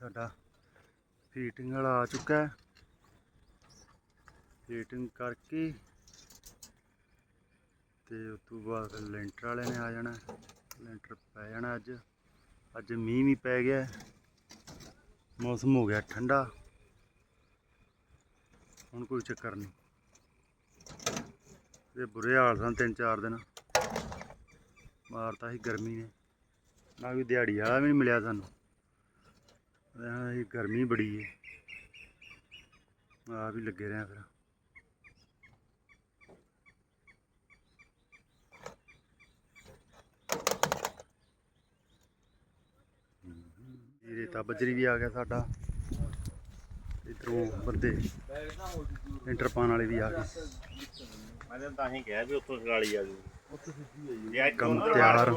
ਸਾਡਾ ਫੀਟਿੰਗ ਵਾਲਾ ਆ ਚੁੱਕਾ ਹੈ। ਫੀਟਿੰਗ ਕਰਕੇ ਤੇ ਉਸ ਤੋਂ ਬਾਅਦ ਲੈਂਟਰ ਵਾਲੇ ਨੇ ਆ ਜਾਣਾ ਲੈਂਟਰ ਪੈ ਜਾਣਾ ਅੱਜ। ਅੱਜ ਮੀਂਹ ਵੀ ਪੈ ਗਿਆ ਮੌਸਮ ਹੋ ਗਿਆ ਠੰਡਾ। ਹੁਣ ਕੋਈ ਚੱਕਰ ਨਹੀਂ। ਇਹ ਬੁਰੇ ਹਾਲ ਸਨ ਤਿੰਨ ਚਾਰ ਦਿਨ। ਮਾਰਤਾ ਸੀ ਗਰਮੀ ਨੇ। ਨਾ ਵੀ ਦਿਹਾੜੀ ਵਾਲਾ ਵੀ ਨਹੀਂ ਮਿਲਿਆ ਸਾਨੂੰ। ਇਹ ਗਰਮੀ ਬੜੀ ਹੈ ਆ ਵੀ ਲੱਗੇ ਰਹੇ ਫਿਰ। ਇਹ ਰੇਤਾ ਬਜਰੀ ਵੀ ਆ ਗਿਆ ਸਾਡਾ। ਇਧਰੋਂ ਬੰਦੇ ਇੰਟਰ ਪਾਉਣ ਵਾਲੇ ਵੀ ਆ ਗਏ। ਮੈਂ ਤਾਂ ਤਾਂ ਹੀ ਕਿਹਾ ਵੀ ਉੱਥੋਂ ਸਗਾਲੀ ਆ ਅੱਜ ਕੰਮ ਤਿਆਰ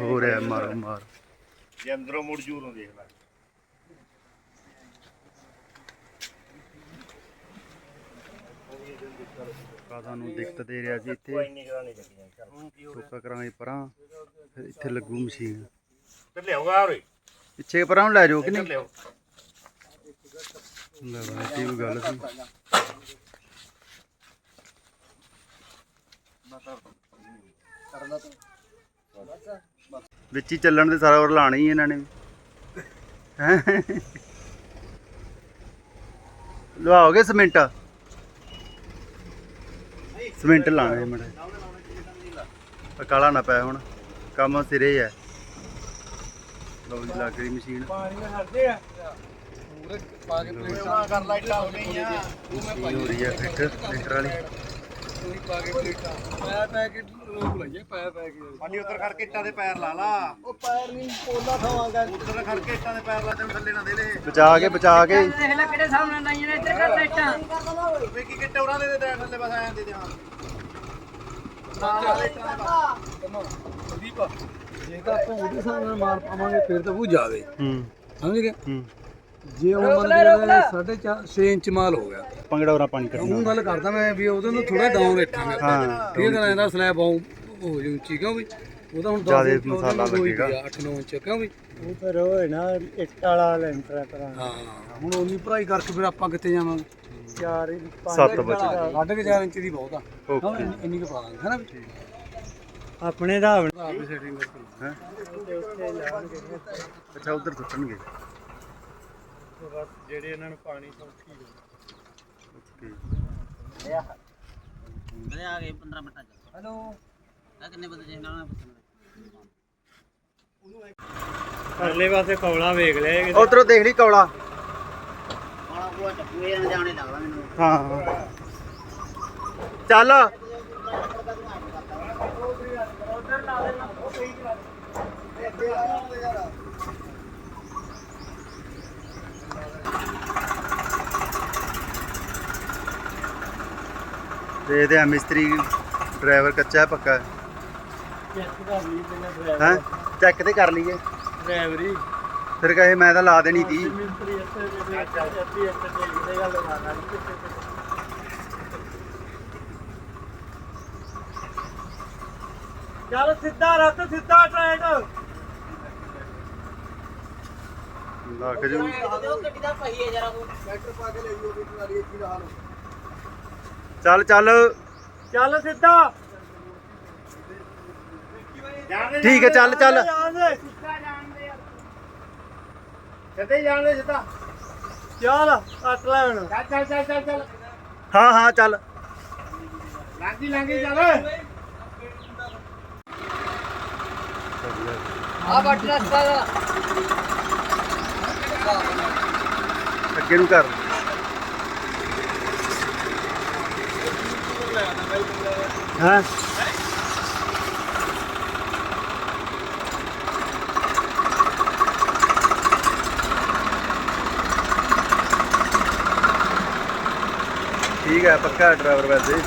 ਹੋ ਰਿਹਾ ਮਾਰੋ ਮਾਰ ਜੇ ਅੰਦਰੋਂ ਮੁੜ ਜੂ ਨੂੰ ਦੇਖ ਲੈ ਕਾਦਾ ਨੂੰ ਦਿੱਕਤ ਦੇ ਰਿਹਾ ਕੋਈ ਇੱਥੇ ਟੋਕਾ ਕਰਾਂਗੇ ਪਰਾਂ ਫਿਰ ਇੱਥੇ ਲੱਗੂ ਮਸ਼ੀਨ। ਤੇ ਲਿਆਉਗਾ ਹੋਰੇ ਪਿੱਛੇ ਪਰਾਂ ਨੂੰ ਲੈ ਜਾਓ ਕਿ ਨਹੀਂ? ਲੈ ਬਾਈ ਕੀ ਗੱਲ ਸੀ। ਵਿੱਚ ਹੀ ਚੱਲਣ ਦੇ ਸਾਰਾ ਹੋਰ ਲਾਣਾ ਹੀ ਇਹਨਾਂ ਨੇ ਲਵਾਓਗੇ ਸੀਮੈਂਟ? ਸੀਮੈਂਟ ਲਾਣਾ ਹੈ ਮੜਾ ਕਾਲਾ ਨਾ ਪੈ ਹੁਣ। ਕੰਮ ਸਿਰੇ ਹੈ ਲਓ ਜੀ ਲੱਗ ਗਈ ਮਸ਼ੀਨ ਕਰ ਲਾਈਟਾਂ ਹੋ ਗਈਆਂ ਮਸ਼ੀਨ ਹੋ ਰਹੀ ਹੈ ਫਿੱਟ ਲੈਂਟਰ ਵਾਲੀ। ਪਾਣੀ ਉੱਤਰ ਕਰਕੇ ਇੱਟਾਂ ਦੇ ਪੈਰ ਲਾ ਲਾ। ਉਹ ਪੈਰ ਨਹੀਂ ਪੋਲਾ ਖਾਵਾਂਗਾ ਉੱਤਰ ਕਰਕੇ ਇੱਟਾਂ ਦੇ ਪੈਰ ਲਾ ਤੈਨੂੰ ਥੱਲੇ ਨਾ ਦੇ ਲੈ ਬਚਾ ਕੇ ਬਚਾ ਕੇ। ਦੇਖ ਲੈ ਕਿਹੜੇ ਸਾਹਮਣੇ ਲਾਈਆਂ ਨੇ ਇੱਧਰ ਕਰ ਲਾਈਟਾਂ ਵੇ ਕੀ ਕਿੱਟੇ ਉਰਾਂ ਦੇ ਦੇ ਦੇ ਥੱਲੇ ਬਸ ਆਇਆ ਦੇ ਦੇ ਹਾਂ। ਜੇ ਤਾਂ ਆਪਾਂ ਉਹਦੇ ਨਾਲ ਮਾਰ ਪਾਵਾਂਗੇ ਫਿਰ ਤਾਂ ਉਹ ਜਾਵੇ। ਹੂੰ। ਸਮਝ ਗਏ? ਹੂੰ। ਜੇ ਉਹ ਮੰਨ ਕੇ ਸਾਢੇ 6 ਇੰਚ ਮਾਲ ਹੋ ਗਿਆ। ਪੰਗੜਾ ਉਰਾ ਪਾਣੀ ਕਰਨਾ ਉਹ ਗੱਲ ਕਰਦਾ ਮੈਂ ਵੀ ਉਹਦੇ ਨੂੰ ਥੋੜਾ ਡਾਊਨ ਰੱਖਾਂਗੇ। ਹਾਂ। ਠੀਕ ਹੈ ਨਾ ਸਲੈਬ ਆਉ ਹੋ ਜੂ ਉੱਚੀ ਕਿਉਂ ਵੀ? ਉਹ ਤਾਂ ਹੁਣ ਜ਼ਿਆਦੇ ਮਸਾਲਾ ਲੱਗੇਗਾ। 8-9 ਇੰਚ ਕਿਉਂ ਵੀ? ਉਹ ਫਿਰ ਉਹ ਹੈ ਨਾ ਇੱਟ ਵਾਲਾ ਲੈਂਟਰ ਕਰਾਂ ਹਾਂ ਹੁਣ ਉਨੀ ਭਰਾਈ ਕਰਕੇ ਫਿਰ ਆਪਾਂ ਕਿੱਥੇ ਜਾਵਾਂਗੇ? ਚਾਰ ਹੀ ਪੰਜ ਸੱਤ ਬਚੇ। ਸਾਢੇ ਕੁ ਚਾਰ ਇੰਚ ਦੀ ਬਹੁਤ ਆ। ਓਕੇ। ਇੰਨੀ- ਕੁ ਪਾ ਦਾਂਗੇ ਹੈ ਨਾ ਆਪਣੇ ਦਾ ਹੈ? ਅੱਛਾ ਉਧਰ ਸੁੱਟਣਗੇ। ਬਸ ਜਿਹੜੇ ਇਹਨਾਂ ਨੂੰ ਪਾਣੀ ਸੌਖੀ ਓਕੇ ਬਲੇ ਆ। ਗਏ 15 ਮਿੰਟਾਂ ਚ। ਹੈਲੋ। ਆ ਕਿੰਨੇ ਬੰਦੇ ਜੇ ਨਾਲ ਪੁੱਛਣਾ ਪਰਲੇ ਪਾਸੇ ਕੌਲਾ ਵੇਖ ਲਿਆ ਉਧਰੋਂ ਦੇਖ ਲਈ ਕੌਲਾ। ਜਾਣੇ ਲੱਗਦਾ ਮੈਨੂੰ। ਹਾਂ। ਚੱਲ। ਦੇਖਦੇ ਆ ਮਿਸਤਰੀ ਡਰਾਈਵਰ ਕੱਚਾ ਹੈ ਪੱਕਾ ਚੈੱਕ ਕਰ ਲਈ ਪਹਿਲਾਂ ਹੈ? ਚੈੱਕ ਤੇ ਕਰ ਲਈਏ। ਡਰਾਈਵਰੀ ਫਿਰ ਕਹੇ ਮੈਂ ਤਾਂ ਲਾ ਦੇਣੀ ਤੀ ਮਿਸਤਰੀ ਇੱਥੇ ਜਿਹੜੇ ਅੱਧੀ ਇੱਥੇ ਦੇਖਦੇ ਗੱਲ ਮਾਰਨਾ ਚੱਲ ਸਿੱਧਾ ਰੱਖ ਸਿੱਧਾ ਟਰੈਕ। ਲੱਗ ਜੂ। ਗੱਡੀ ਦਾ ਪਹੀਏ ਜਰਾ ਉਹ ਟਰੈਕਟਰ ਪਾ ਕੇ ਲੈ ਜੀਓ ਵੀ ਟਰਾਲੀ ਇੱਥੇ ਲਾ ਲਓ। ਚੱਲ ਚੱਲ। ਚੱਲ ਸਿੱਧਾ। ਠੀਕ ਹੈ ਚੱਲ ਚੱਲ। ਜਾਣ ਦੇ ਕਿੱਥੇ ਜਾਣ ਦੇ ਸਿੱਧਾ। ਚੱਲ ਕੱਟ ਲੈ ਹੁਣ। ਚੱਲ ਚੱਲ ਚੱਲ ਚੱਲ ਹਾਂ ਹਾਂ ਚੱਲ। ਲਾਂਗੀ ਲਾਂਗੀ ਚੱਲ। ਆ ਬੱਟ ਰਸਤਾ ਦਾ। ਅੱਗੇ ਨੂੰ ਕਰ। ਹਾਂ? ਠੀਕ ਹੈ ਪੱਕਾ ਡਰਾਈਵਰ ਵੈਸੇ।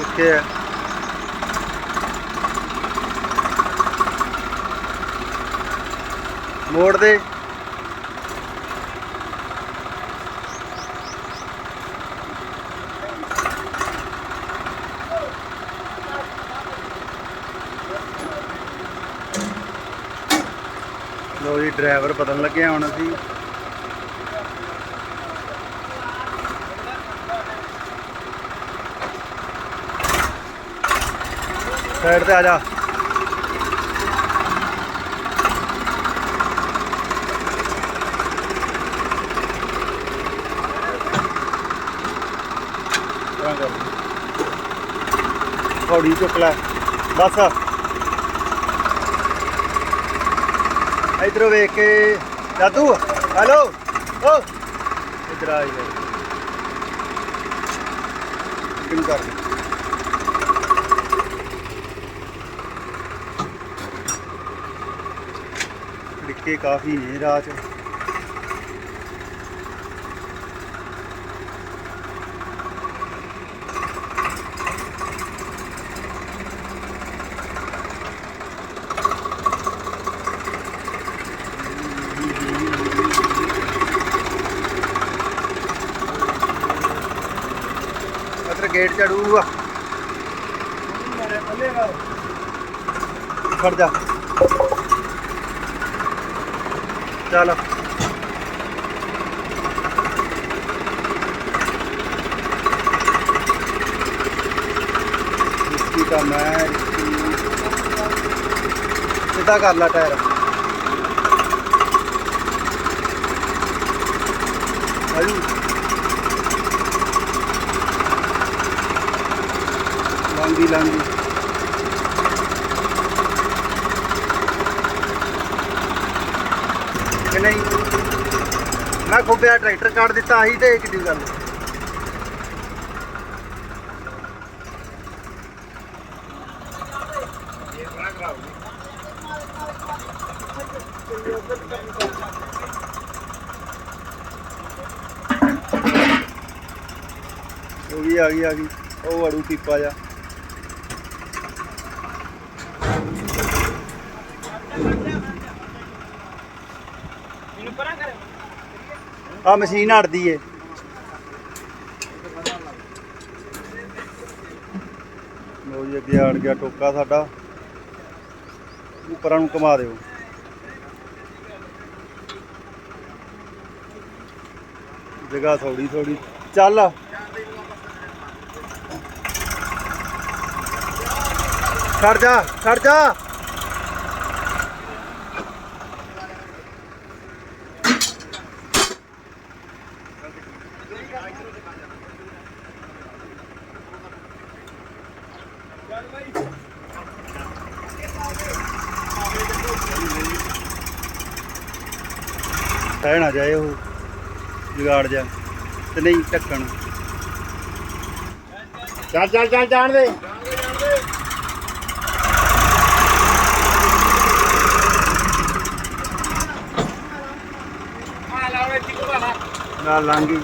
ਓਕੇ ਹੈ। ਮੋੜ ਦੇ। ਲੋ ਜੀ, ਡਰਾਈਵਰ ਬਦਲਣ ਲੱਗੇ ਹਾਂ ਹੁਣ ਅਸੀਂ ਸਾਈਡ ਤੇ ਆ ਜਾ। ਤਰ੍ਹਾਂ ਚੁੱਕ ਲੈ। ਬਸ। ਇਧਰੋਂ ਵੇਖ ਕੇ, ਦਾਦੂ, ਹੈਲੋ, ਓ। ਇਧਰ ਆ ਜਾ। ਕਿੰਨ ਕਰ ਡਿੱਕੇ ਕਾਫੀ ਨੇ ਰਾਹ 'ਚ ਅਦਰ ਗੇਟ ਚੜੂਗਾ ਖੜ ਜਾ ਚੱਲ ਇਸਕੀ ਤਾਂ ਮੈਂ ਸਿੱਧਾ 100 ਰੁਪਿਆ ਟਰੈਕਟਰ ਕਾਟ ਦਿੱਤਾ ਸੀ ਤੇ ਕਿੱਡੀ ਗੱਲ। ਉਹ ਵੀ ਆ ਗਈ ਆ ਗਈ। ਉਹ ਅੜੂ ਪੀਪਾ ਜਾ ਆ ਮਸ਼ੀਨ ਅੜਦੀ ਏ। ਲੋ ਜੀ, ਅੱਗੇ ਅੜ ਗਿਆ ਟੋਕਾ ਸਾਡਾ। ਉੱਪਰਾਂ ਨੂੰ ਘੁਮਾ ਦਿਓ। ਜਗ੍ਹਾ ਥੋੜੀ ਥੋੜੀ ਚੱਲ। ਛੱਡ ਜਾ ਛੱਡ ਜਾ ਸਹਿ ਨਾ ਜਾਏ ਉਹ ਜੁਗਾੜ ਜਾ ਤੇ ਨਹੀਂ ਢੱਕਣ। ਚੱਲ ਚੱਲ ਚੱਲ ਜਾਣ ਦੇ। ਨਾਲ ਲਾਂਗੀ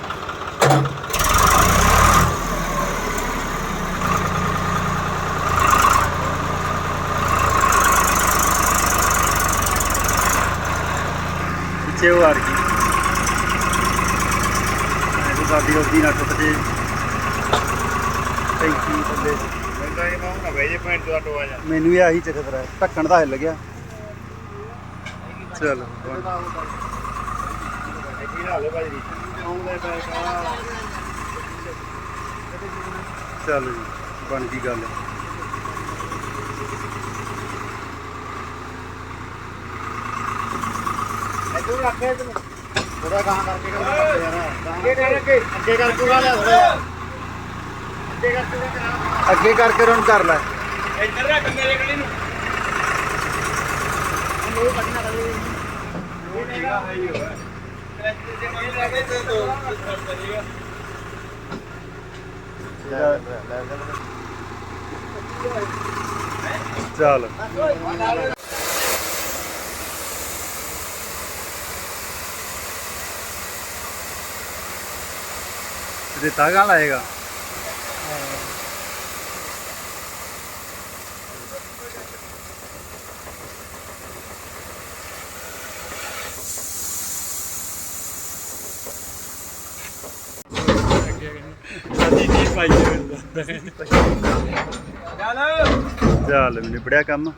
ਪਿੱਛੇ ਉਹ ਆ ਇਹ ਸਾਡੀ ਉਹਦੀ ਨਾ ਟੁੱਟ ਜੇ। ਟੈਂਕੀ ਥੱਲੇ ਮੈਂ ਤਾਂ ਇਹ ਮਾਉਂਗਾ ਬਈ ਜੇ ਪੈਂਟ ਦਾ ਟੋਆ ਜਾ। ਮੈਨੂੰ ਵੀ ਆਹੀ ਚੱਕਰ ਹੈ ਢੱਕਣ ਦਾ ਹਿੱਲ ਗਿਆ। ਚਲ ਕੀ ਹਾਲ ਹੈ ਭਾਈ ਆਉਂਦੇ ਚੱਲ ਜੀ ਬਣ ਗਈ ਗੱਲ। ਇੱਧਰ ਰੱਖੇ ਤੂੰ ਥੋੜਾ ਗਾਂ ਕਰਕੇ ਕਰ ਯਾਰ ਅੱਗੇ ਕਰ ਅੱਗੇ ਕਰ ਤੂੰ ਲਿਆ ਥੋੜਾ ਅੱਗੇ ਕਰ ਤੂੰ ਕਰਾ ਅੱਗੇ ਕਰਕੇ ਰਣ ਕਰ ਲੈ। ਇੱਧਰ ਰੱਖ ਮੇਰੇ ਗਲੀ ਨੂੰ। ਉਹ ਕੱਢਣਾ ਕਰੀ ਉਹ ਠੀਕਾ ਹੈ ਹੀ ਹੋਇਆ ਚੱਲ। ਰੇਤਾ ਕਹਾਂ ਲਾਏਗਾ ਚੱਲ ਵੀ ਨਿਬੜਿਆ ਕੰਮ।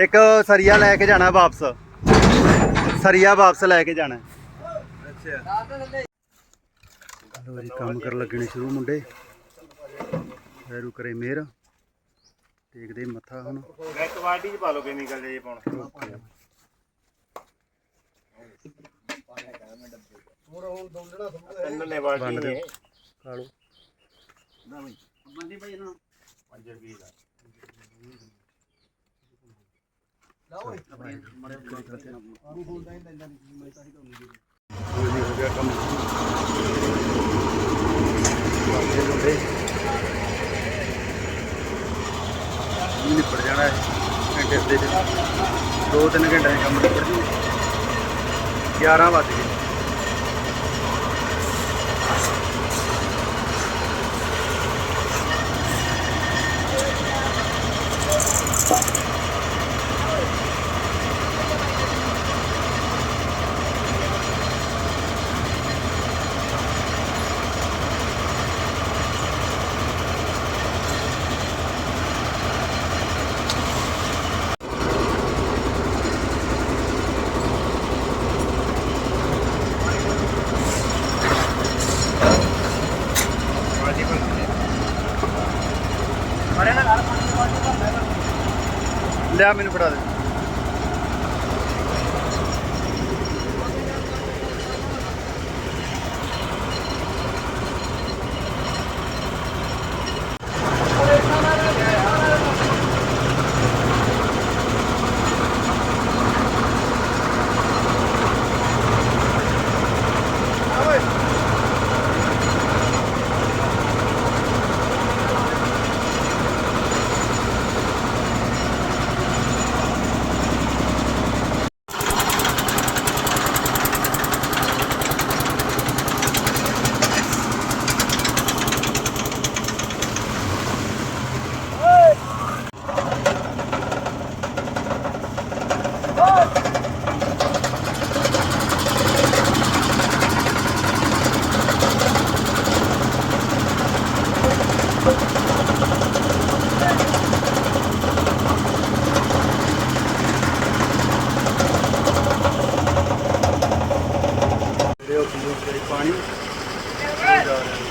ਇੱਕ ਸਰੀਆ ਲੈ ਕੇ ਜਾਣਾ ਵਾਪਸ। ਸਰੀਆ ਵਾਪਸ ਲੈ ਕੇ ਜਾਣਾ। ਅੱਛਾ। ਲੋ ਜੀ ਕੰਮ ਕਰਨ ਲੱਗਣੇ ਸ਼ੁਰੂ ਮੁੰਡੇ। ਫੇਰੂ ਕਰੇ ਮੇਰ। ਦੇਖਦੇ ਮੱਥਾ ਹੁਣ। ਇੱਕ ਬਾਲਟੀ ਚ ਪਾ ਲਓ ਕੈਮੀਕਲ ਜੇ ਪਾਉਣਾ। ਤਿੰਨ ਨੇ ਬਾਲਟੀ ਵੰਡ ਦਿਓ। ਨੇ ਕਾਲੋ ਬੰਦੀ ਭਾਈ ਇਹਨਾਂ 5 ਰੁਪਏ ਦਾ ਹੋ ਜੀ ਹੋ ਗਿਆ ਕੰਮ ਬਾਕੀ ਮੁੰਡੇ ਇਹ ਨਿਪਟ ਜਾਣਾ ਹੈ। ਘੰਟੇ ਦੇ ਦੋ ਤਿੰਨ ਘੰਟੇ ਦਾ ਕੰਮ ਨਿਪਟ ਜੂ 11 ਵੱਜ ਲਿਆ ਮੈਨੂੰ ਫੜਾ ਦੇ ਜਿਹੜੇ ਉਹ ਪੀਓ ਤੇ ਪਾਣੀ ਜਾ ਰਿਹਾ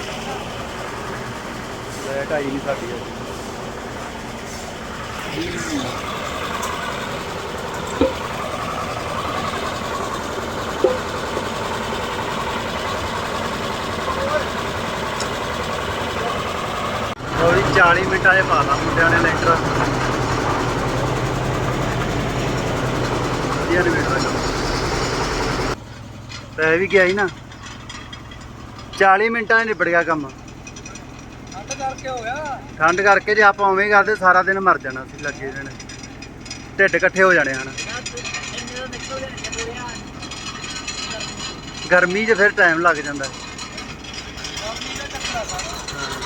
ਲਾਈਟ ਨਹੀਂ ਸਾਡੀ ਅੱਜ 40 ਮਿੰਟਾਂ 'ਚ ਪਾਤਾ ਮੁੰਡਿਆਂ ਨੇ ਲੈਂਟਰ। ਵਧੀਆ ਨੇ ਵੇਖਣਾ ਕੰਮ ਪੈ ਵੀ ਗਿਆ ਸੀ ਨਾ। 40 ਮਿੰਟਾਂ 'ਚ ਨਿਬੜ ਗਿਆ ਕੰਮ। ਠੰਡ ਕਰਕੇ ਹੋ ਗਿਆ। ਠੰਡ ਕਰਕੇ ਜੇ ਆਪਾਂ ਉਵੇਂ ਹੀ ਕਰਦੇ ਸਾਰਾ ਦਿਨ ਮਰ ਜਾਣਾ ਸੀ ਲੱਗੇ ਰਹਿਣੇ ਢਿੱਡ ਇਕੱਠੇ ਹੋ ਜਾਣੇ ਹਨ। ਗਰਮੀ 'ਚ ਫਿਰ ਟਾਈਮ ਲੱਗ ਜਾਂਦਾ। ਆ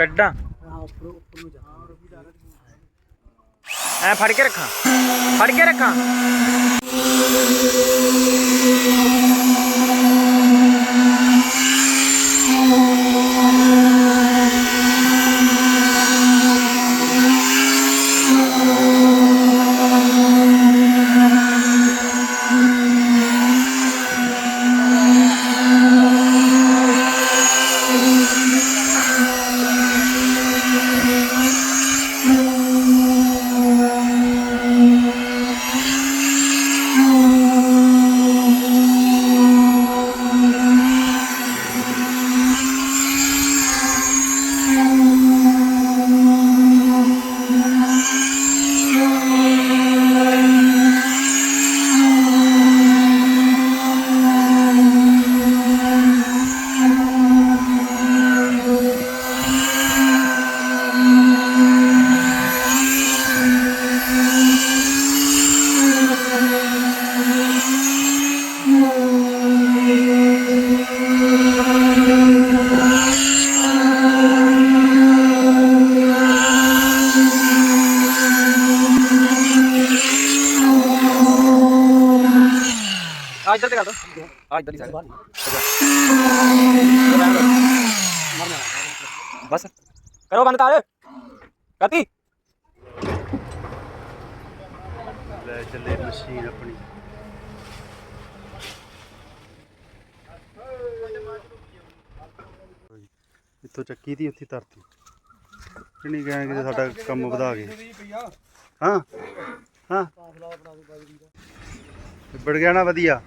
ਕੱਢਾਂ। ਐ ਫੜ ਕੇ ਰੱਖਾਂ। ਫੜ ਕੇ ਰੱਖਾਂ। ਬਸ ਕਰੋ ਬੰਦ ਤਾਰ ਕਰਤੀ ਲੈ ਚੱਲੇ ਮਸ਼ੀਨ ਆਪਣੀ ਇੱਥੋਂ ਚੱਕੀ ਦੀ ਉੱਥੇ ਤਰਤੀ ਕਿੰਨੀ ਕਹਿਣ ਕਿ ਸਾਡਾ ਕੰਮ ਵਧਾ ਗਏ। ਹਾਂ ਹਾਂ। ਨਿਬੜ ਗਿਆ ਨਾ ਵਧੀਆ।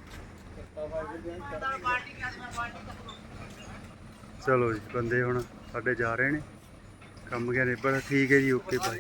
ਚਲੋ ਜੀ, ਬੰਦੇ ਹੁਣ ਸਾਡੇ ਜਾ ਰਹੇ ਨੇ। ਕੰਮ ਗਿਆ ਨਿਬੜ ਠੀਕ ਹੈ ਜੀ, ਓਕੇ ਬਾਈ